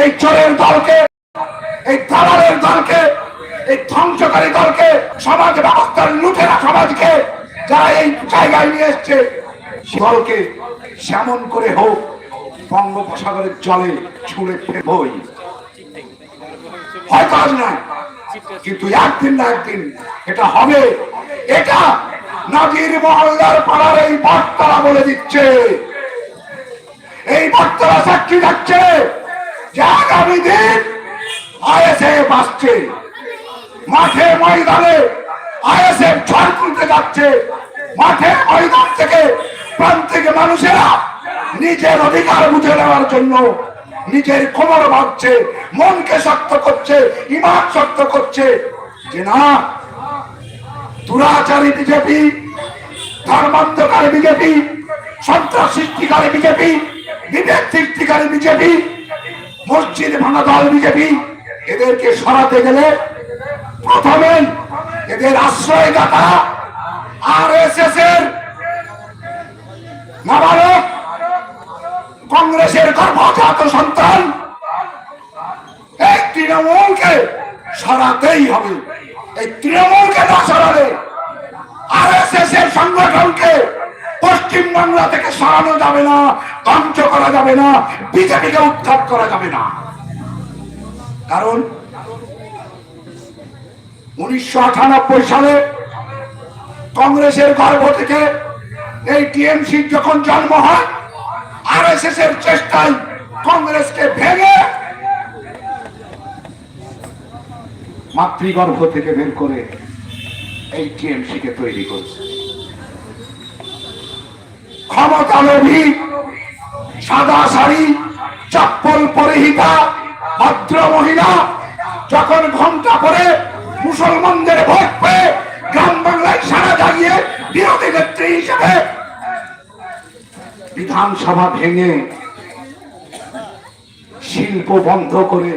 এই চোরের দলকে, এই দালালের দলকে, এই ধ্বংসকারী দলকে, সমাজ ব্যবস্থার লুটেরা সমাজকে যারা এই জায়গায় নিয়ে এসছে দলকে সেমন করে হোক, বঙ্গোপসাগরের জলে ছুঁড়ে ফেলবই। হয়তো আজ নয়, কিন্তু একদিন না একদিন এটা হবে। এটা নাজির মহল্লার পাড়ার এই বক্তারা বলে দিচ্ছে। এই বক্তারা সাক্ষী যাচ্ছে। যে আগামী দিন আইএসএফ আসছে। মাঠে ময়দানে আইএসএফ ঝড় তুলতে যাচ্ছে। মাঠে ময়দান থেকে প্রান্তিক মানুষেরা নিজের অধিকার বুঝে নেওয়ার জন্য নিজের কোমর ভাবছে মনকে শক্ত করছে, ইমান শক্ত করছে। যে না, দুরাচারী বিজেপি ধর্মান্তকারী বিজেপি, সন্ত্রাস সৃষ্টিকারী বিজেপি, বিবেক সৃষ্টিকারী বিজেপি মসজিদ ভাঙা দল বিজেপি, এদেরকে সরাতে গেলে প্রথমে এদের আশ্রয়দাতা আর এস এস এর নাবালক, কংগ্রেসের গর্ভজাত সন্তান, এই তৃণমূলকে সরাতেই হবে। এই তৃণমূলকে না সরালে আর এস এস এর সংগঠনকে পশ্চিম বাংলা থেকে সরানো যাবে না, ধ্বংস করা যাবে না, বিজেপিকে উৎখাত করা যাবে না। কারণ উনিশশো আটানব্বই সালে কংগ্রেসের গর্ভ থেকে এই টিএমসি যখন জন্ম হয় আর এস এস এর চেষ্টায় কংগ্রেসকে ভেঙে মাতৃগর্ভ থেকে বের করে এই টিএমসি কে তৈরি করছে। ক্ষমতা লোভী সাদা শাড়ি, চপ্পল পরিহিতা, ভদ্র মহিলা, যখন ঘণ্টা পরে মুসলমানদের ভোট পেয়ে গ্রাম বাংলায় সারা জাগিয়ে বিরোধী নেত্রী হিসেবে বিধানসভা ভেঙে শিল্প বন্ধ করে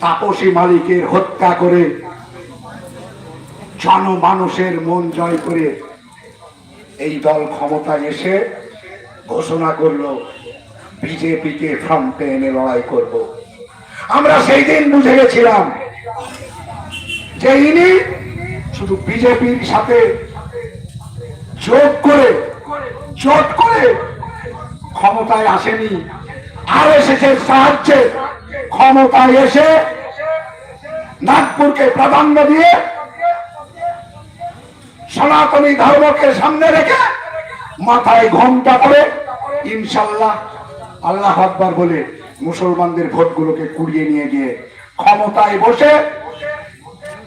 তাপসী মালিকের হত্যা করে জনমানুষের মন জয় করে এই দল ক্ষমতায় এসে ঘোষণা করল, বিজেপিকে ফ্রন্টে এনে লড়াই করব। আমরা সেই দিন বুঝে গেছিলাম যে ইনি শুধু বিজেপির সাথে যোগ করে, জোট করে ক্ষমতায় আসেনি, আর এসেছে সাহায্যে ক্ষমতায় এসে নাগপুরকে প্রাধান্য দিয়ে সনাতনী ধর্মকে সামনে রেখে মাথায় ঘোমটা করে ইনশাল্লাহ আল্লাহ আকবর বলে মুসলমানদের ভোটগুলোকে কুড়িয়ে নিয়ে গিয়ে ক্ষমতায় বসে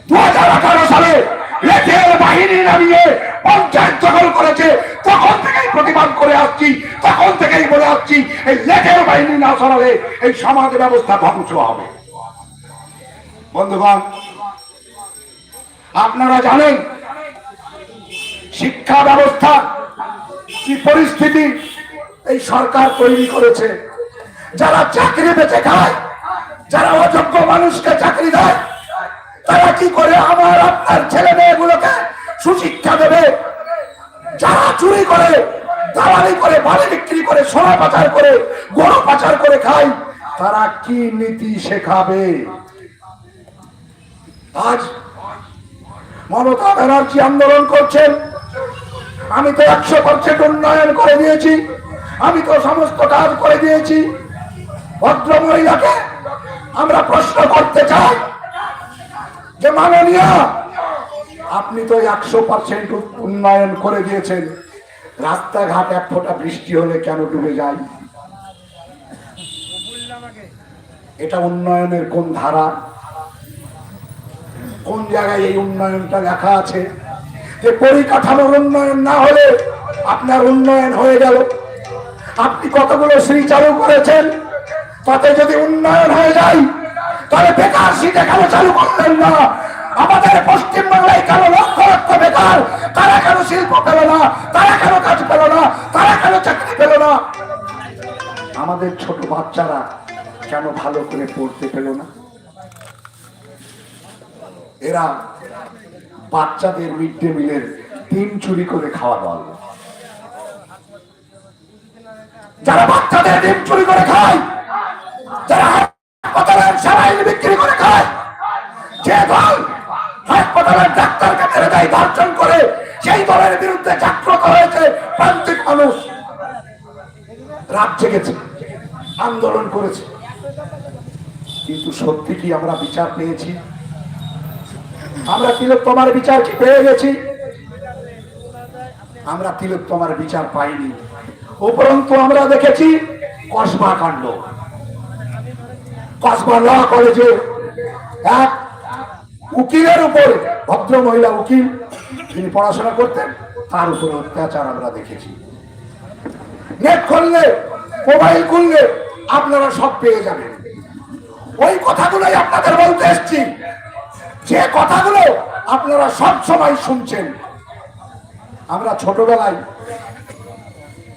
দু হাজার আঠারো সালে লেথের বাহিনী নামিয়ে পঞ্চায়েত দখল করেছে। তখন থেকেই প্রতিবাদ করে আসছি, তখন থেকেই বলে আসছি, এই লেথের বাহিনী না সরালে এই সমাজ ব্যবস্থা ধ্বংস হবে। বন্ধুগণ, আপনারা জানেন শিক্ষা ব্যবস্থা, কি পরিস্থিতি এই সরকার তৈরি করেছে। যারা চাকরি বেঁচে খায়, যারা অযোগ্য মানুষকে চাকরি দেয়, তারা কি করে আমার আপনার ছেলে মেয়েগুলোকে সুশিক্ষা দেবে? যারা চুরি করে, দালালি করে, বালি বিক্রি করে, সোনা পাচার করে, গরু পাচার করে খায়, তারা কি নীতি শেখাবে? আজ মমতা ব্যানার্জি আন্দোলন করছেন। আমি তো একশো পার্সেন্ট উন্নয়ন করে দিয়েছি। আমি তো সমস্ত কাজ করে দিয়েছি। ভদ্র মহিলাকে আমরা প্রশ্ন করতে চাই যে, মাননীয়, আপনি তো একশো পার্সেন্ট উন্নয়ন করে দিয়েছেন। রাস্তাঘাট এক ফোঁটা বৃষ্টি হলে কেন ডুবে যায়? এটা উন্নয়নের কোন ধারা? কোন জায়গায় এই উন্নয়নটা লেখা আছে? যে পরিকাঠামোর উন্নয়ন না হলে আপনার উন্নয়ন হয়ে গেল। আপনি কতগুলো শ্রী চালু করেছেন? তাতে যদি উন্নয়ন হয়ে যায়, তাহলে বেকার সিটে কেন চালু করলেন না? আমাদের পশ্চিম বাংলায় কেন লক্ষ লক্ষ বেকার? তারা কেন শিল্প পেল না? তারা কেন কাজ পেল না? তারা কেন চাকরি পেল না? আমাদের ছোট বাচ্চারা কেন ভালো করে পড়তে পেল না? এরা বাচ্চাদের মিড ডে মিলের ডিম চুরি করে খাওয়া দল। যারা বাচ্চাদের ডিম চুরি করে খায়, যারা হাসপাতালের সেবাইল বিক্রি করে খায়, যে দল হাসপাতালের ডাক্তারকে মেরে দেয়, ধর্ষণ করে, সেই দলের বিরুদ্ধে জাগ্রত হয়েছে প্রান্তিক মানুষ। রাত জেগেছে, আন্দোলন করেছে। কিন্তু সত্যি কি আমরা বিচার পেয়েছি? আমরা তিলোত্তমার বিচার কি পেয়ে গেছি। আমরা তিলোত্তমার বিচার পাইনি। উপরন্তু আমরা দেখেছি কসবা কাণ্ড। কসবা ল কলেজে এক উকিলের উপর, ভদ্র মহিলা উকিল যিনি পড়াশোনা করতেন, তার উপর অত্যাচার আমরা দেখেছি। নেট খুললে, মোবাইল খুললে আপনারা সব পেয়ে যাবেন। ওই কথাগুলোই আপনাদের বলতে এসছি। যে কথাগুলো আপনারা সব সময় শুনছেন, আমরা ছোটবেলায়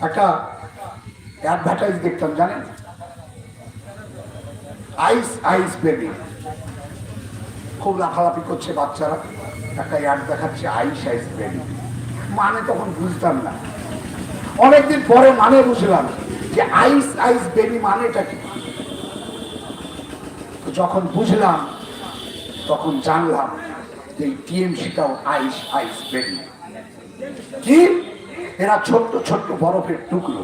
একটা অ্যাডভার্টাইজ দেখতাম, জানেন? আইস আইস বেবি খুব লাফালাফি করছে বাচ্চারা। একটা অ্যাড দেখাচ্ছে আইস আইস বেবি মানে তখন বুঝতাম না। অনেকদিন পরে মানে বুঝলাম যে আইস আইস বেবি মানেটা কি? যখন বুঝলাম তখন জানলাম যে টিএমসিটাও আইস আইস বেবি কি? এরা ছোট্ট ছোট্ট বরফের টুকরো।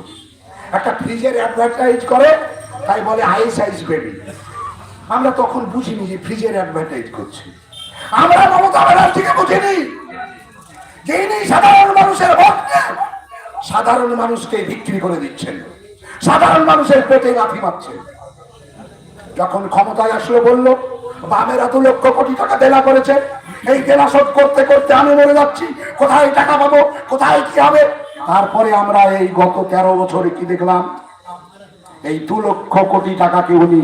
একটা ফ্রিজের অ্যাডভার্টাইজ করে, তাই বলে আইস আইস বেবি আমরা তখন বুঝিনি যে ফ্রিজের অ্যাডভার্টাইজ করছি। আমরা মমতা ব্যানার্জিকে বুঝিনি। যিনি সাধারণ মানুষের সাধারণ মানুষকে বিক্রি করে দিচ্ছেন। সাধারণ মানুষের পেটে লাথি মারছেন। যখন ক্ষমতায় আসলো বলল বামের এত লক্ষ কোটি টাকা দেনা করেছে। এই দেনা শোধ করতে করতে আমি মরে যাচ্ছি। কোথায় টাকা পাবো? কোথায় কি হবে? তারপরে আমরা এই গত তেরো বছরে কি দেখলাম? এই দু লক্ষ কোটি টাকাকে উনি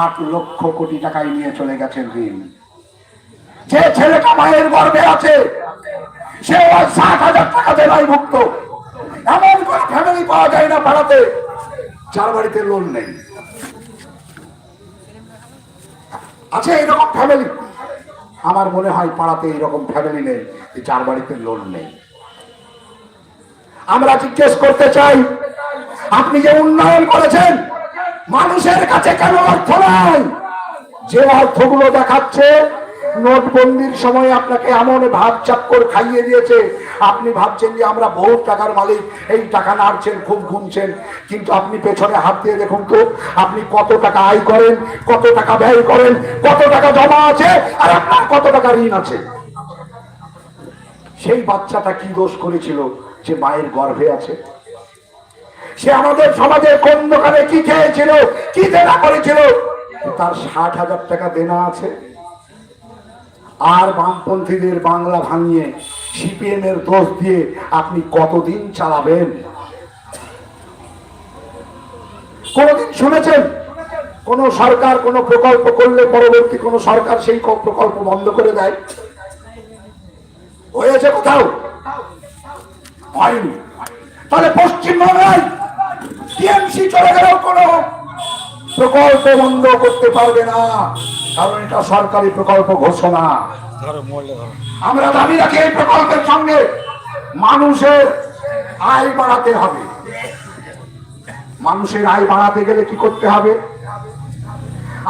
আট লক্ষ কোটি টাকায় নিয়ে চলে গেছেন ঋণ। যে ছেলেটা মায়ের গর্ভে আছে, সে ওই ষাট হাজার টাকা দেনায় ভুক্ত। এমন কোন ফ্যামিলি পাওয়া যায় না ভাড়াতে যার বাড়িতে লোন নেই। আছে এরকম ফ্যামিলি আমার মনে হয় পাড়াতে এরকম ফ্যামিলি নেই, যে যার বাড়িতে লোন নেই। আমরা জিজ্ঞেস করতে চাই, আপনি যে উন্নয়ন করেছেন, মানুষের কাছে কেন অর্থ নাই? যে অর্থগুলো দেখাচ্ছে নোটবন্দির সময় আপনাকে এমন ভাব চাক্কর খাইয়ে দিয়েছে। আপনি ভাবছেন যে আমরা বহু টাকার মালিক, এই টাকা নাড়ছেন, খুব ঘুমছেন কিন্তু আপনি পেছনে হাত দিয়ে দেখুন তো, আপনি কত টাকা আয় করেন, কত টাকা ব্যয় করেন, কত টাকা জমা আছে, আর আপনার কত টাকা ঋণ আছে। সেই বাচ্চাটা কি দোষ করেছিল যে মায়ের গর্ভে আছে? সে আমাদের সমাজে কোন দোকানে কি খেয়েছিল, কি দেনা করেছিল? তার ষাট হাজার টাকা দেনা আছে। আর বামপন্থীদের বাংলা ভাঙিয়ে সিপিএম এর দোষ দিয়ে আপনি কতদিন চালাবেন? কোনদিন শুনেছেন? কোন সরকার কোন প্রকল্প করলে পরবর্তী কোন সরকার সেই প্রকল্প বন্ধ করে দেয়? হয়েছে কোথাও? হয়নি। তাহলে পশ্চিমবঙ্গায় টিএমসি চলে গেলেও কোনো প্রকল্প বন্ধ করতে পারবে না। কারণ এটা সরকারি প্রকল্প ঘোষণা। আমরা দাবি রাখি এই প্রকল্পের সঙ্গে মানুষের আয় বাড়াতে হবে। মানুষের আয় বাড়াতে গেলে কি করতে হবে?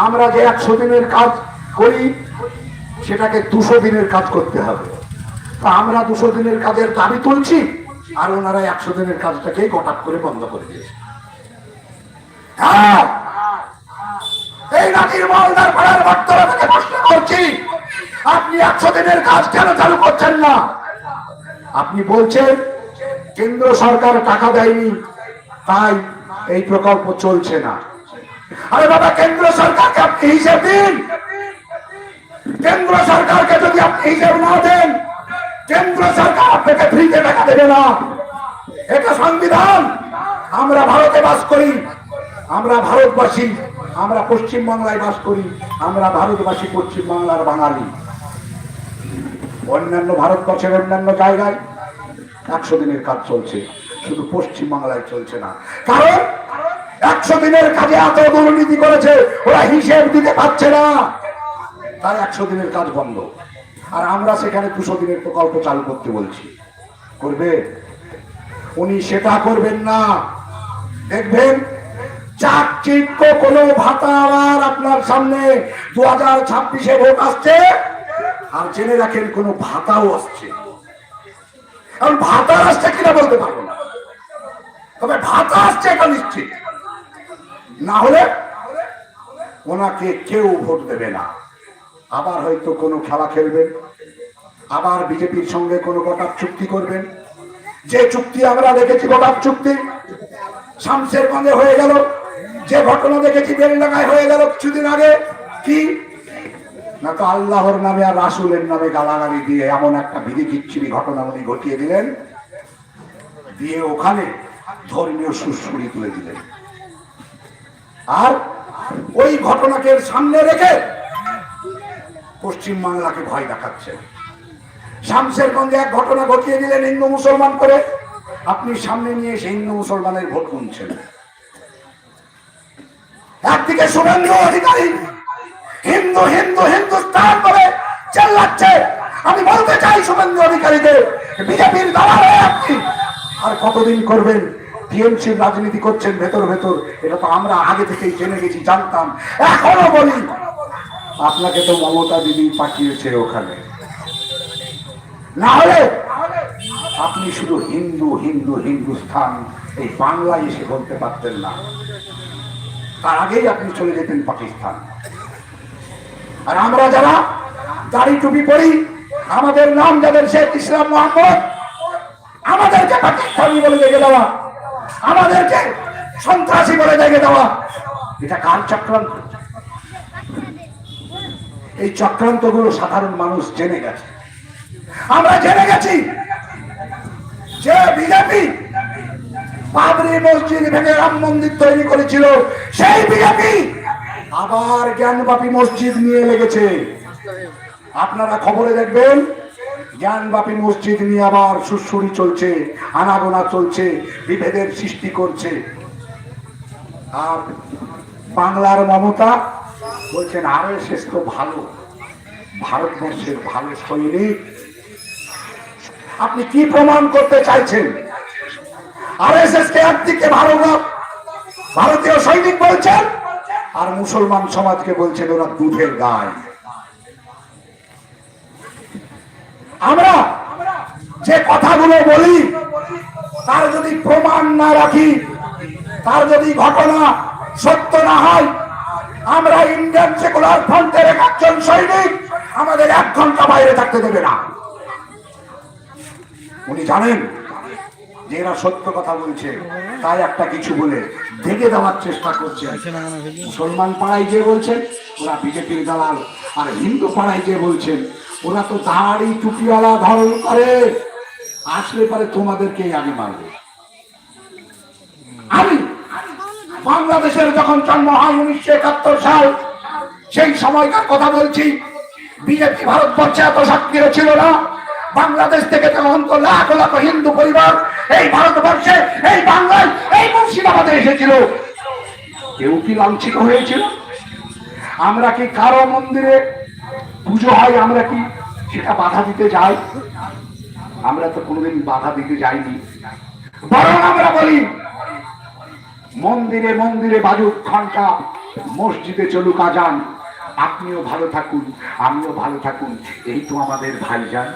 আমরা যে একশো দিনের কাজ করি সেটাকে দুশো দিনের কাজ করতে হবে। তা আমরা দুশো দিনের কাজের দাবি তুলছি আর ওনারা একশো দিনের কাজটাকে গটাপ করে বন্ধ করে দিয়েছে। হ্যাঁ এই নাকির মালদার পাড়ার ভক্তরা থেকে প্রশ্ন করছি, আপনি একশো দিনের কাজ কেন চালু করছেন না? আপনি বলছেন, কেন্দ্র সরকার টাকা দেয়নি, তাই এই প্রকল্প চলছে না। আরে বাবা, কেন্দ্র সরকারকে আপনি হিসেব দিন। কেন্দ্র সরকারকে যদি আপনি হিসেব না দেন, কেন্দ্র সরকার আপনাকে ফ্রিতে টাকা দেবে না। এটা সংবিধান। আমরা ভারতে বাস করি, আমরা ভারতবাসী। আমরা পশ্চিম বাংলায় বাস করি, আমরা ভারতবাসী পশ্চিম বাংলার বাঙালি। অন্যান্য ভারতবর্ষের অন্যান্য জায়গায় একশো দিনের কাজ চলছে, শুধু পশ্চিম বাংলায় চলছে না। কারণ একশো দিনের কাজে এত দুর্নীতি করেছে, ওরা হিসেব দিতে পারছে না। তাই একশো দিনের কাজ বন্ধ। আর আমরা সেখানে দুশো দিনের প্রকল্প চালু করতে বলছি। করবে? উনি সেটা করবেন না। দেখবেন চাকচিক্য কোনো ভাতা আবার আপনার সামনে দু হাজার ছাব্বিশে ভোট আসছে? আর জেনে রাখেন, কোনো ভাতাও আসছে কারণ ভাতা আসছে কিনা বলতে পারব না। তবে ভাতা আসছে এটা নিশ্চিত। না হলে ওনাকে কেউ ভোট দেবে না। আবার হয়তো কোনো খেলা খেলবেন, আবার বিজেপির সঙ্গে কোনো গোটার চুক্তি করবেন। যে চুক্তি আমরা দেখেছি গোটার চুক্তি, শামসের গঞ্জে হয়ে গেল। যে ঘটনা দেখেছি বেলডাঙ্গায় হয়ে গেল কিছুদিন আগে। কি? না তো আল্লাহর নামে আর রাসুলের নামে গালাগালি দিয়ে এমন একটা বিধি কিচ্ছিরি ঘটনা উনি ঘটিয়ে দিলেন। দিয়ে ওখানে ধর্মীয় সুশ্রুড়ি তুলে দিলেন। আর ওই ঘটনাকে সামনে রেখে পশ্চিম বাংলাকে ভয় দেখাচ্ছে। শামসেরগঞ্জে এক ঘটনা ঘটিয়ে দিলেন হিন্দু মুসলমান করে। আপনি সামনে নিয়ে এসে হিন্দু মুসলমানের ভোট গুনছেন। একদিকে শুভেন্দু অধিকারী, হিন্দু হিন্দু, হিন্দুস্তান বলে চেল্লাচ্ছে। আমি বলতে চাই শুভেন্দু অধিকারীদের, বিজেপির দালাল হয়ে আপনি। আর কতদিন করবেন? টিএমসির রাজনীতি করছেন ভেতর ভেতর, এটা তো আমরা আগে থেকেই জেনে গেছি, জানতাম। এখনও বলি, আপনাকে তো মমতা দিদি পাঠিয়েছে ওখানে। না হলে আপনি শুধু হিন্দু হিন্দু, হিন্দুস্থান, এই বাংলায় এসে বলতে পারতেন না। তার আগেই আপনি চলে যেতেন পাকিস্তান। আর আমরা যারা দাড়ি টুপি পড়ি আমাদের নাম যাদের শেখ ইসলাম মোহাম্মদ, আমাদেরকে পাকিস্তানি বলে দেখে দেওয়া, আমাদেরকে সন্ত্রাসী বলে দেখে দেওয়া। এটা কার চক্রান্ত? এই চক্রান্তগুলো সাধারণ মানুষ জেনে গেছে। আমরা জেনে গেছি যে বিজেপি বাবরি মসজিদ ভেঙে রাম মন্দির তৈরি করেছিল। সেই বিজেপি আবার জ্ঞানবাপী মসজিদ নিয়ে লেগেছে। আপনারা খবরে দেখবেন, জ্ঞানবাপী মসজিদ নিয়ে আবার সুসুরি চলছে, আনাগোনা চলছে, বিভেদের সৃষ্টি করছে। আর বাংলার মমতা বলছেন, আর শেষ তো ভালো। ভারতবর্ষের ভালো সৈনিক। আপনি কি প্রমাণ করতে চাইছেন? আর এস এস কে একদিকে ভারত, ভারতীয় সৈনিক বলছেন, আর মুসলমান সমাজকে বলছেন ওরা দুধের গায় আমরা যে কথাগুলো বলি, তার যদি প্রমাণ না রাখি, তার যদি ঘটনা সত্য না হয়, আমরা ইন্ডিয়ান সেকুলার ফ্রন্টের একজন সৈনিক আমাদের এক ঘণ্টা বাইরে থাকতে দেবে না। উনি জানেন যে এরা সত্য কথা বলছে, তাই একটা কিছু বলে দেখে দেওয়ার চেষ্টা করছে। মুসলমান পাড়ায় যে বলছেন, ওরা বিজেপির দালাল, আর হিন্দু পাড়ায় যে বলছেন, ওরা তো দাড়ি টুপিওয়ালা ধরন করে। আসলে পারে তোমাদেরকে আমি মারব। আমি বাংলাদেশের যখন জন্ম হয় উনিশশো একাত্তর সাল, সেই সময়কার কথা বলছি, বিজেপি ভারতবর্ষে এত সক্রিয় ছিল না। বাংলাদেশ থেকে তখন তো লাখ লাখ হিন্দু পরিবার এই ভারতবর্ষে, এই বাংলায়, এই মুর্শিদাবাদে এসেছিল। কেউ কি লাঞ্ছিত হয়েছিল? আমরা কি কারও মন্দিরে পুজো হয়, আমরা কি সেটা বাধা দিতে যাই? আমরা তো কোনোদিন বাধা দিতে যাইনি। বরং আমরা বলি, মন্দিরে মন্দিরে বাজুক ঘণ্টা মসজিদে চলুক আজান। আপনিও ভালো থাকুন, আমিও ভালো থাকুন, এই তো আমাদের ভাইজান।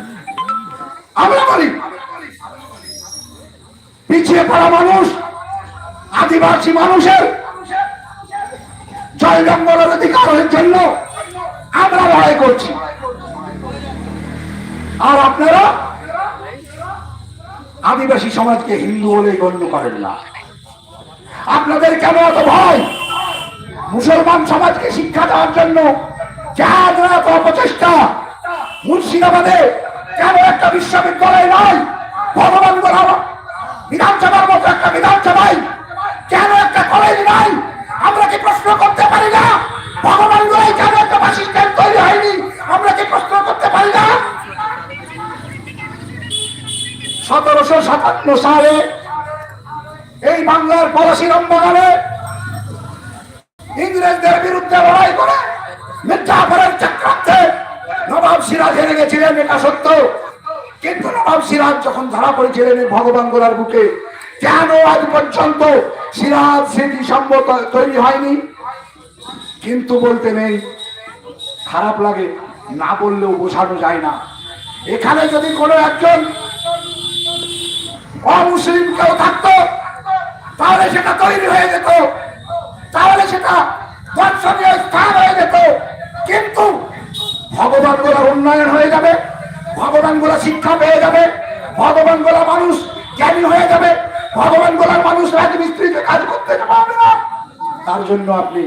আমরা বলি পিছিয়ে পড়া মানুষ, আদিবাসী মানুষের জল জঙ্গলের অধিকারের জন্য আমরা লড়াই করছি। আর আপনারা আদিবাসী সমাজকে হিন্দু বলে গণ্য করেন না। আপনাদের কেন এত ভয়? মুসলমান সমাজকে শিক্ষা দেওয়ার জন্য এত অপচেষ্টা মুর্শিদাবাদে কেন একটা বিশ্ববিদ্যালয় নয় ভগবান বিধানসভার মতো একটা বিধানসভায় কেন একটা কলেজ নাই? আমরা কি প্রশ্ন করতে পারি না? ভগবান কেন একটা বাসিস্ট্যান্ড তৈরি হয়নি? আমরা কি প্রশ্ন করতে পারি না? সতেরোশো সাতান্ন সালে এই বাংলার পলাশিরম বাগানে ইংরেজদের বিরুদ্ধে লড়াই করে মির্জাফরের চক্রান্তে নবাব সিরাজ হেরে গেছিলেন, এটা সত্য। কিন্তু নবাব সিরাজ যখন ধরা পড়েছিলেন ভগবান গোলার বুকে, কেন আজ পর্যন্ত সিরাজ স্মৃতি সম্মত তৈরি হয়নি? কিন্তু বলতে নেই, খারাপ লাগে, না বললেও বোঝানো যায় না। এখানে যদি কোনো একজন অমুসলিম কেউ থাকতো, তাহলে সেটা তৈরি হয়ে যেত, তাহলে সেটা দর্শনীয় স্থান হয়ে যেত। কিন্তু ভগবানগুলা উন্নয়ন হয়ে যাবে। ভগবানগুলা শিক্ষা পেয়ে যাবে ভগবানগুলা মানুষ জ্ঞানী হয়ে যাবে ভগবানগুলার মানুষ রাজমিস্ত্রিতে কাজ করতে পারবে না তার জন্য আপনি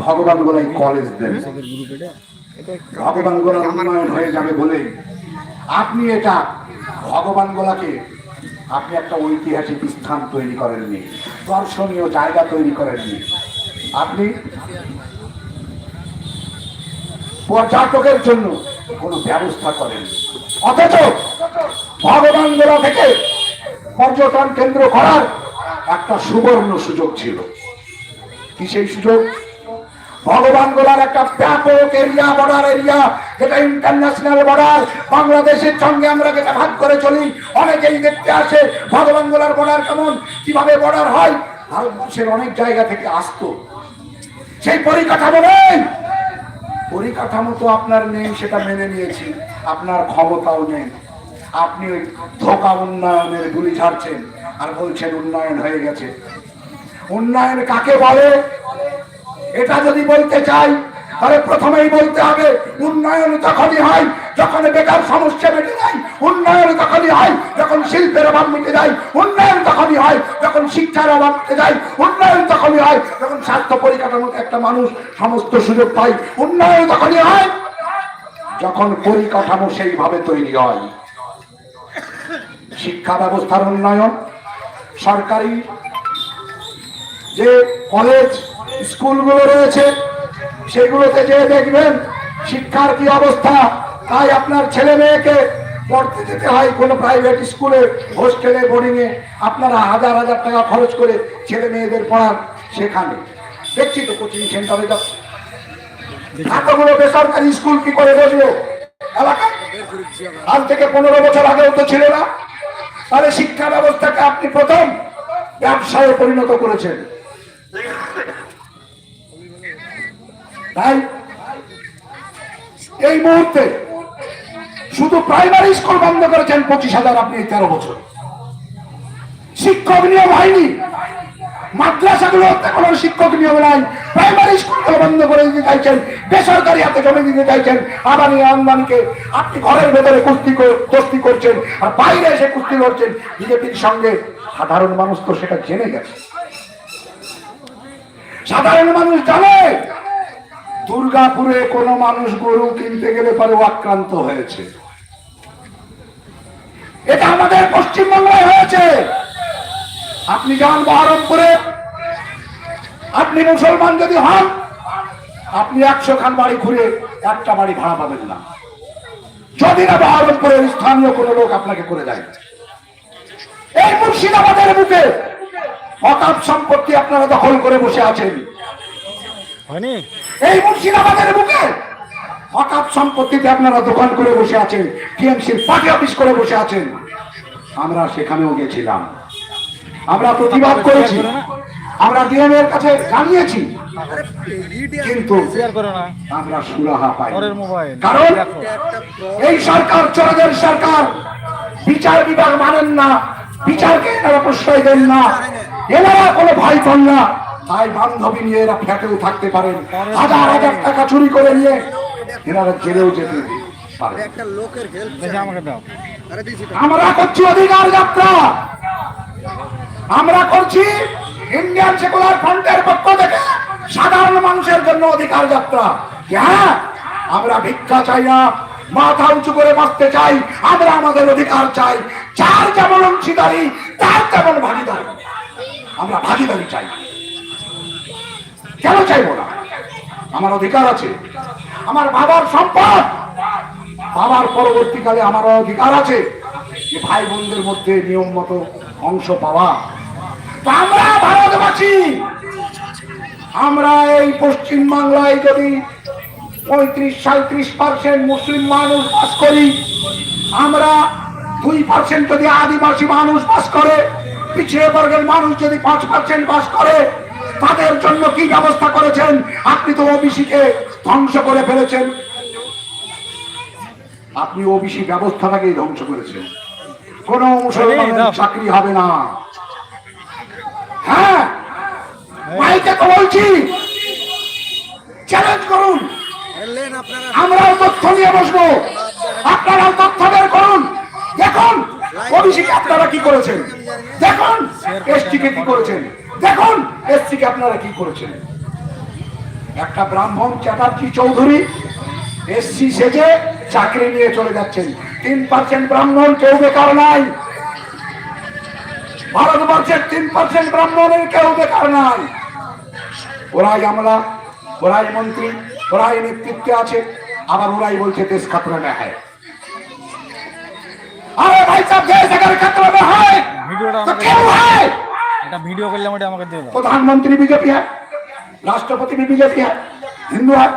ভগবান গোলাই কলেজ দেন। ভগবান গোলার উন্নয়ন হয়ে যাবে বলে আপনি এটা ভগবান গোলাকে আপনি একটা ঐতিহাসিক স্থান তৈরি করেননি দর্শনীয় জায়গা তৈরি করেননি আপনি পর্যটকের জন্য কোনো ব্যবস্থা করেন। অথচ ভগবান গোলা থেকে পর্যটন কেন্দ্র করার একটা সুবর্ণ সুযোগ ছিল। কি সেই সুযোগ? ভগবান গোলার একটা ব্যাপক এরিয়া বর্ডার এরিয়া, যেটা ইন্টারন্যাশনাল বর্ডার বাংলাদেশের সঙ্গে আমরা যেটা ভাগ করে চলি, অনেকেই দেখতে আসে, ভগবান গোলার বর্ডার কেমন, কীভাবে বর্ডার হয়? ভারতবর্ষের অনেক জায়গা থেকে আসতো। সেই পরিকাঠামো নেই। পরিকাঠামো তো আপনার নেই, সেটা মেনে নিয়েছি। আপনার ক্ষমতাও নেই। আপনি ওই ধোকা উন্নয়নের গুলি ছাড়ছেন আর বলছেন উন্নয়ন হয়ে গেছে। উন্নয়ন কাকে বলে? এটা যদি বলতে চাই, তাহলে প্রথমেই বলতে হবে, উন্নয়ন তখনই হয় যখন বেকার সমস্যা মেটে যায়, উন্নয়ন তখনই হয়, যখন শিল্পের অভাব মিটে যায়, উন্নয়ন তখনই হয়, যখন শিক্ষার অভাব মিটে যায়, উন্নয়ন তখনই হয়, যখন স্বাস্থ্য পরিকাঠামোতে একটা মানুষ সমস্ত সুযোগ পায়, উন্নয়ন তখনই হয়, যখন পরিকাঠামো সেইভাবে তৈরি হয়। শিক্ষা ব্যবস্থার উন্নয়ন, সরকারি যে কলেজ স্কুলগুলো রয়েছে, সেগুলোতে যে দেখবেন, শিক্ষার কি অবস্থা তাই আপনার ছেলে মেয়েকে পড়তে যেতে হয় কোনো প্রাইভেট স্কুলে হোস্টেলে বোর্ডিংয়ে আপনারা হাজার হাজার টাকা খরচ করে ছেলে মেয়েদের পড়ান সেখানে। দেখছি তো কোচিং সেন্টারে যাচ্ছে। এতগুলো বেসরকারি স্কুল কি করে বসল এলাকায়? আজ থেকে পনেরো বছর আগেও তো ছিল না। তাহলে শিক্ষা ব্যবস্থাকে আপনি প্রথম ব্যবসায় পরিণত করেছেন। তাই এই মুহূর্তে শুধু প্রাইমারি স্কুল বন্ধ করেছেন পঁচিশ হাজার আপনি তেরো বছর। শিক্ষক নিয়ম হয়নি। মাদ্রাসাগুলো কোনো শিক্ষক নিয়ম নাই। প্রাইমারি স্কুলগুলো বন্ধ করে দিতে চাইছেন। বেসরকারি হাতে জমে দিতে চাইছেন। আবানি আমদানিকে আপনি ঘরের ভেতরে কুস্তি কুস্তি করছেন আর বাইরে এসে কুস্তি করছেন বিজেপির সঙ্গে সাধারণ মানুষ তো সেটা জেনে গেছে। সাধারণ মানুষ জানে। দুর্গাপুরে কোনো মানুষ গরু কিনতে গেলে পরে আক্রান্ত হয়েছে। এটা আমাদের পশ্চিমবঙ্গে হয়েছে। আপনি যান বহরমপুরে। আপনি মুসলমান যদি হন আপনি একশো খান বাড়ি ঘুরে একটা বাড়ি ভাড়া পাবেন না। যদি না বহরমপুরের স্থানীয় কোনো লোক আপনাকে করে দেয়। এই মুর্শিদাবাদের বুকে অকাপ সম্পত্তি আপনারা দখল করে বসে আছেন। এই মুর্শিদাবাদের বুকে হঠাৎ সম্পত্তিতে আপনারা দোকান করে বসে আছেন টিএমসির পার্টি অফিস করে বসে আছেন। আমরা সেখানেও গেছিলাম। আমরা প্রতিবাদ করেছি। আমরা ডিএম এর কাছে জানিয়েছি। কিন্তু আমরা সুরাহা পাই কারণ এই সরকার চোরদের সরকার। বিচার বিভাগ মানেন না। বিচারকে এনারা প্রশ্রয় দেন না। এনারা কোনো ভয় পান না। তাই বান্ধবী নিয়ে এরা ফ্ল্যাটেও থাকতে পারেন। হাজার হাজার টাকা চুরি করে নিয়ে এনারা জেলেও যেতে পারে। একটা লোকের হেল্প দেখে আমাকে দাও। আরে দিছি আমরা করছি অধিকার যাত্রা। আমরা করছি ইন্ডিয়ান সেকুলার ফ্রন্টের পক্ষ থেকে সাধারণ মানুষের জন্য অধিকার যাত্রা। হ্যাঁ? আমরা ভিক্ষা চাই না মাথা উঁচু করে বাঁচতে চাই আমরা আমাদের অধিকার চাই। যার যেমন অংশীদারি তার তেমন ভাগিদারি। আমরা ভাগিদারি চাই। কেন চাইব না? আমার অধিকার আছে। আমার বাবার সম্পদ। বাবার পরবর্তীকালে আমার অধিকার আছে ভাই বোনদের মধ্যে নিয়ম মতো অংশ পাওয়া। আমরা ভারতবাসী, আমরা এই পশ্চিম বাংলায় যদি পঁয়ত্রিশ সাঁত্রিশ পার্সেন্ট মুসলিম মানুষ বাস করি, আমরা দুই পার্সেন্ট যদি আদিবাসী মানুষ বাস করে, পিছিয়ে বর্গের মানুষ যদি পাঁচ পার্সেন্ট বাস করে তাদের জন্য কি ব্যবস্থা করেছেন? আপনি তো ওবিসিকে ধ্বংস করে ফেলেছেন। আপনি ওবিসি ব্যবস্থাটাকেই ধ্বংস করেছেন। কোন মুসলমানের চাকরি হবে না। হ্যাঁ? মাইকে তো বলছি। চ্যালেঞ্জ করুন। আমরাও তথ্য নিয়ে বসবো। আপনারাও তথ্য বের করুন। দেখুন ওবিসিকে আপনারা কি করেছেন? দেখুন এসটি কে কি করেছেন? দেখুন এসসিকে আপনারা কি করেছেন? একটা ব্রাহ্মণ চ্যাটার্জি চৌধুরী এসসি সেজে চাকরি নিয়ে চলে যাচ্ছেন। তিন পার্সেন্ট ব্রাহ্মণ কেউ বেকার নাই। ভারতবর্ষের তিন পার্সেন্ট ব্রাহ্মণের কেউ বেকার নাই। ওরাই আমরা ওরাই মন্ত্রী ওরাই নেতৃত্বে আছে। আবার ওরাই বলছে দেশ খাতরা মে হ্যায় আরে ভাই সব দেশ এখানে মে হ্যায় তো কেউ হয়? আমাকে क्यों है একটা ভিডিও করলাম ওটা আমাকে দিয়ে দাও प्रधानमंत्री बीजेपी है राष्ट्रपति भी बीजेपी है हिंदू है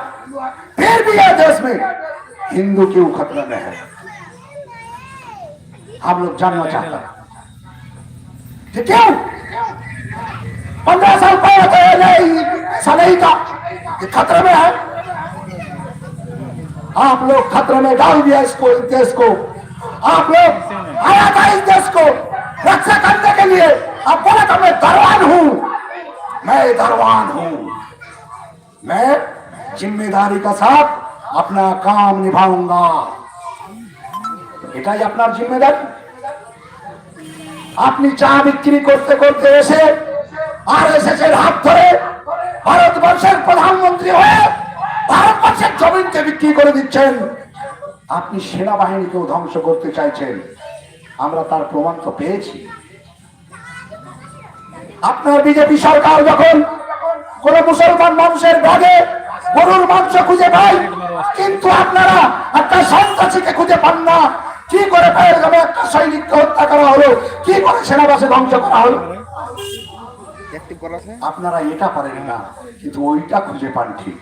फिर भी है देश में हिंदू क्यों खतरे में है हम लोग जानना चाहते हैं कि क्यों पंद्रह साल पहले तो ये नहीं ऐसा नहीं था कि खतरे में है आप लोग खतरे में डाल दिया इसको इस देश को आप लोग आया था इस देश को रक्षा करने के लिए अब बोला था मैं दरवान हूं मैं दरवान हूं मैं जिम्मेदारी का साथ अपना काम निभाऊंगा এটাই আপনার জিম্মেদারি আপনি চা বিক্রি করতে করতে এসে আর এসেছেন হাত ধরে ভারতবর্ষের প্রধানমন্ত্রী হয়ে ভারতবর্ষের জমিনকে বিক্রি করে দিচ্ছেন আপনি সেনাবাহিনীকেও ধ্বংস করতে চাইছেন আমরা তার প্রমাণ তো পেয়েছি আপনার বিজেপি সরকার যখন কোন মুসলমান মানুষের ভাগে গরুর মাংস খুঁজে পায় কিন্তু আপনারা একটা সন্ত্রাসীকে খুঁজে পান না। কি করে পেয়ে যাবে একটা সৈনিককে হত্যা করা হলো? কি করে সেনাবাসে ধ্বংস করা হলো? আপনারা এটা পারেন না কিন্তু ওইটা খুঁজে পান ঠিক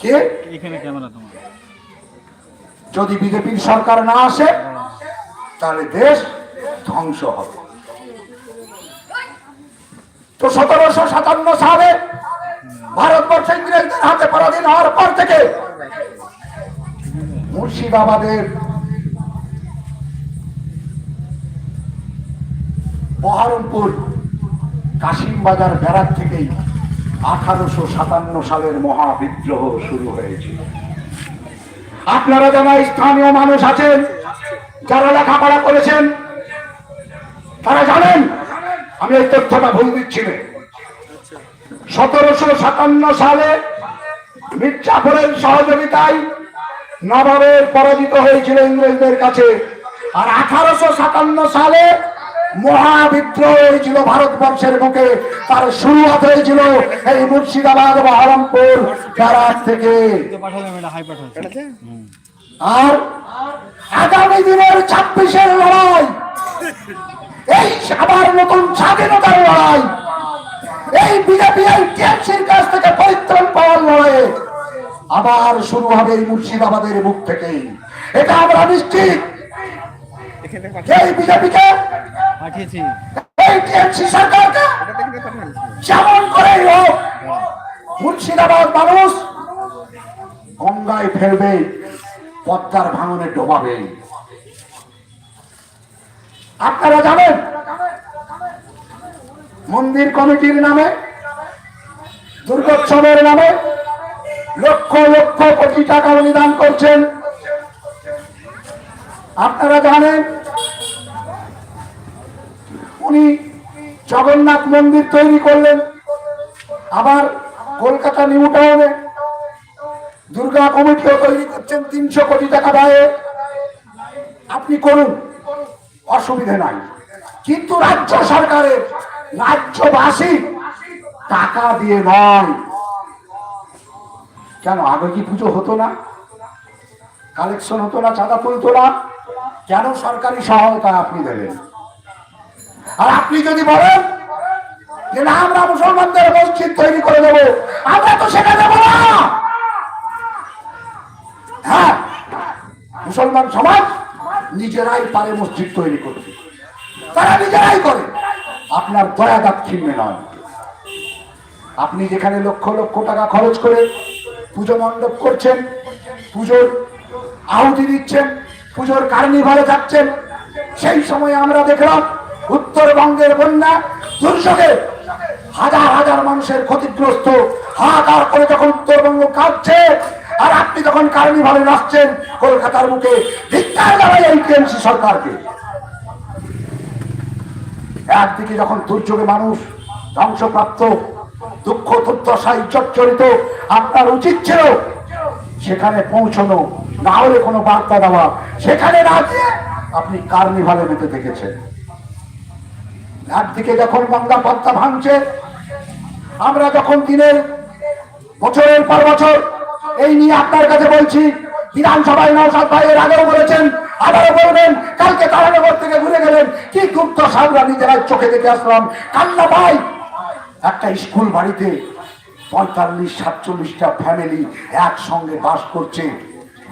কে? এখানে ক্যামেরা তোমার। যদি বিজেপির সরকার না আসে তাহলে দেশ ধ্বংস হবে। তো সতেরোশো সাতান্ন সালে ভারতবর্ষ ইংরেজদের হাতে পরাধীন হওয়ার পর থেকে মুর্শিদাবাদের বহরমপুর কাশিমবাজার ব্যারাক থেকেই আঠারোশো সাতান্ন সালের মহাবিদ্রোহ শুরু হয়েছিল। আপনারা যারা স্থানীয় মানুষ আছেন, যারা লেখাপড়া করেছেন, তারা জানেন আমি এই তথ্যটা ভুল দিচ্ছি সতেরোশো সাতান্ন সালে মির্জাফরের সহযোগিতায় নবাবের পরাজিত হয়েছিল ইংরেজদের কাছে। আর আঠারোশো সাতান্ন সালে মহাবিদ্রোহ হয়েছিল ভারতবর্ষের বুকে। তার শুরুয়াত হয়েছিল এই মুর্শিদাবাদ বহরমপুর ব্যারাক থেকে। আর আগামী দিনের ছাব্বিশের লড়াই এই আবার নতুন স্বাধীনতার লড়াই। এই বিজেপি এই টিএমসির কাছ থেকে পরিত্রাণ পাওয়ার লড়াইয়ে আবার শুরু হবে এই মুর্শিদাবাদের মুখ থেকেই। এটা আমরা নিশ্চিত। এই বিজেপিকে এই টিএমসি সরকারকে যেমন হোক মুর্শিদাবাদ মানুষ গঙ্গায় ফেলবে পদ্মার ভাঙনে ডোবাবে। আপনারা জানেন মন্দির কমিটির নামে? দুর্গোৎসবের নামে? লক্ষ লক্ষ কোটি টাকা অনুদান করছেন। আপনারা জানেন, উনি জগন্নাথ মন্দির তৈরি করলেন, আবার কলকাতা নিউ টাউনে। দুর্গা কমিটিও তৈরি করছেন তিনশো কোটি টাকা ব্যয়ে। আপনি করুন। অসুবিধে নাই। কিন্তু রাজ্য সরকারের রাজ্যবাসী টাকা দিয়ে নয়। কেন, আগে কি পুজো হতো না? কালেকশন হতো না, চাঁদা তুলতো না কেন সরকারি সহায়তা আপনি দেবেন? আর আপনি যদি বলেন যে না, আমরা মুসলমানদের মসজিদ তৈরি করে দেবো, আমরা তো সেটা দেবো না। হ্যাঁ মুসলমান সমাজ নিজেরাই পারে মসজিদ তৈরি করতে। তারা নিজেরাই করে। আপনার দয়া দাক্ষিণ্যে নয়। আপনি যেখানে লক্ষ লক্ষ টাকা খরচ করে পুজো মণ্ডপ করছেন, পুজোর আহুতি দিচ্ছেন, পুজোর কার্নিভালে যাচ্ছেন, সেই সময় আমরা দেখলাম উত্তরবঙ্গের বন্যা দুর্যোগে হাজার হাজার মানুষের ক্ষতিগ্রস্ত। হাহাকার করে যখন উত্তরবঙ্গ কাঁদছে আর আপনি যখন কার্নিভালে নাচছেন, কলকাতার মুখে ধিক্কার জানাই টিএমসি সরকারকে। একদিকে যখন দুর্যোগে মানুষ ধ্বংসপ্রাপ্ত, দুঃখ দুর্দশায় জর্জরিত আপনার উচিত ছিল সেখানে পৌঁছানো, না হলে কোনো বার্তা দেওয়া। সেখানে না দিয়ে আপনি কার্নিভালে মেতে দেখেছেন। একদিকে যখন গঙ্গা পদ্মা ভাঙছে, আমরা যখন দিনের বছরের পর বছর এই নিয়ে আপনার কাছে বলছি, বিধানসভায় নৌসাদ ভাই এর আগেও বলেছেন, আবারও বলবেন, কালকে তারানগর থেকে ঘুরে গেলেন, কি গুপ্ত সামরা নিজেরা চোখে দেখে আসলাম, কান্না ভাই। একটা স্কুল বাড়িতে পঁয়তাল্লিশ, সাতচল্লিশটা ফ্যামিলি একসঙ্গে বাস করছে,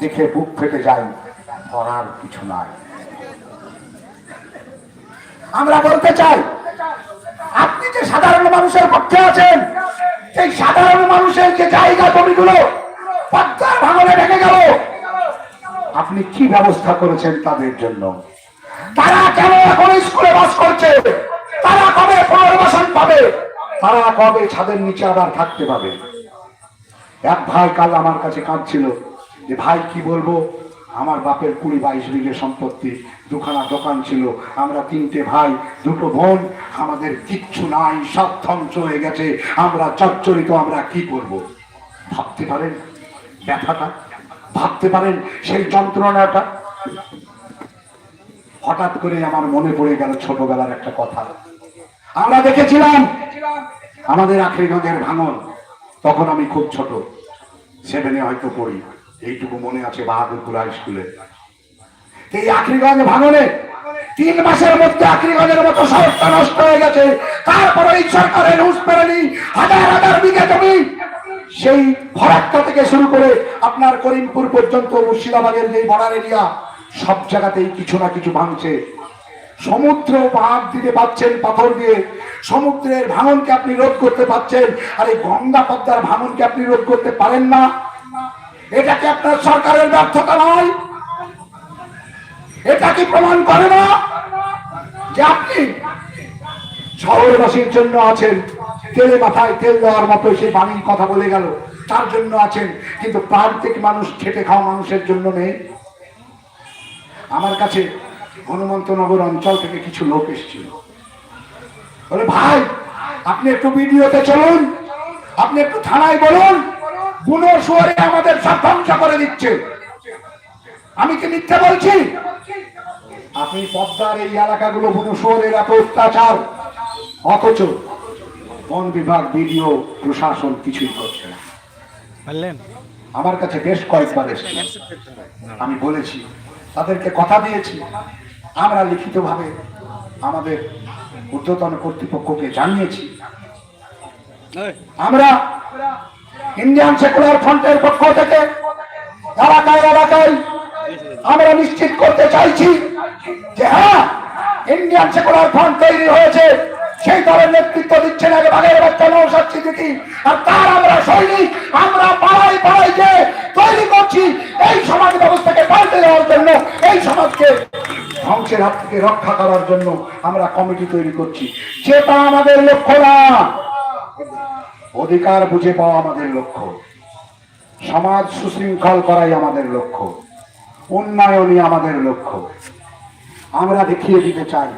দেখে বুক ফেটে যায় করার কিছু নাই। আমরা বলতে চাই, আপনি যে সাধারণ মানুষের পক্ষে আছেন, সেই সাধারণ মানুষের যে জায়গা জমিগুলো পদ্মার ভাঙনে ভেঙে গেল। আপনি কি ব্যবস্থা করেছেন তাদের জন্য? তারা কেন এখন স্কুলে বাস করছে? তারা কবে পুনর্বাসন পাবে? তারা কবে ছাদের নিচে আবার থাকতে পাবে? এক ভাই কাল আমার কাছে কাঁদছিল যে, ভাই, কি বলব? আমার বাপের কুড়ি বাইশ বিঘে সম্পত্তি, দুখানা দোকান ছিল। আমরা তিনটে ভাই, দুটো বোন, আমাদের কিচ্ছু নাই, সব ধ্বংস হয়ে গেছে। আমরা চচ্চরিত আমরা কি করব? ভাবতে পারেন? ব্যথাটা, ভাবতে পারেন সেই যন্ত্রণাটা। হঠাৎ করে আমার মনে পড়ে গেল ছোটবেলার একটা কথা। আমরা দেখেছিলাম আমাদের আখরিগঞ্জের ভাঙন। তখন আমি খুব ছোট সেভেনে হয়তো পড়ি। এইটুকু মনে আছে বাহাদুরপুর হাই স্কুলে। এই আখরিগঞ্জ ভাঙনে তিন মাসের মধ্যে আখরিগঞ্জের মতো শহরটা নষ্ট হয়ে গেছে। তারপরে এই সরকারের হুঁশ পেরেনি হাজার হাজার বিঘে জমি সেই ফরাক্কা থেকে শুরু করে আপনার করিমপুর পর্যন্ত, মুর্শিদাবাদের যে বর্ডার এরিয়া সব জায়গাতেই কিছু না কিছু ভাঙছে। সমুদ্র বাঁধ দিতে পাচ্ছেন, পাথর দিয়ে। সমুদ্রের ভাঙনকে আপনি রোধ করতে পাচ্ছেন, আর এই গঙ্গা পদ্মার ভাঙনকে আপনি রোধ করতে পারেন না। এটা কি আপনার সরকারের ব্যর্থতা নয়? এটা কি প্রমাণ করে না? যে আপনি শহরবাসীর জন্য আছেন। তেলে মাথায় তেল দেওয়ার মতো সে বাণীর কথা বলে গেল। তার জন্য আছেন, কিন্তু প্রান্তিক মানুষ খেটে খাওয়া মানুষের জন্য নেই। আমার কাছে হনুমন্তনগর অঞ্চল থেকে কিছু লোক এসেছিল। বলে, ভাই, আপনি একটু ভিডিওতে চলুন, আপনি একটু থানায় বলুন বুনো শুয়ারে আমাদের সব ধ্বংস করে দিচ্ছে। আমি কি মিথ্যে বলছি? আপনি পদ্মার এই এলাকাগুলো বুনো শুয়ারের এত অত্যাচার। অথচ বন বিভাগ বিডিও প্রশাসন কিছুই করছে না। আমার কাছে বেশ কয়েকবার এসেছে। আমি বলেছি তাদেরকে কথা দিয়েছি। আমরা লিখিতভাবে আমাদের ঊর্ধ্বতন কর্তৃপক্ষকে জানিয়েছি। আমরা ইন্ডিয়ান সেকুলার ফ্রন্টের পক্ষ থেকে এলাকায় এলাকায় আমরা নিশ্চিত করতে চাইছি যে হ্যাঁ ইন্ডিয়ান সেকুলার ফ্রন্ট তৈরি হয়েছে। সেই দলের নেতৃত্ব দিচ্ছেন আগে বাগের বাচ্চা নৌসাদ সিদ্দিকী। আর তার আমরা সৈনিক, আমরা পাড়ায় পাড়ায় যে তৈরি করছি এই সমাজ ব্যবস্থাকে পাল্টে দেওয়ার জন্য, এই সমাজকে ধ্বংসের হাত থেকে রক্ষা করার জন্য আমরা কমিটি তৈরি করছি। সেটা আমাদের লক্ষ্য না, অধিকার বুঝে পাওয়া আমাদের লক্ষ্য। সমাজ সুশৃঙ্খল করাই আমাদের লক্ষ্য। উন্নয়নই আমাদের লক্ষ্য। আমরা দেখিয়ে দিতে চাই।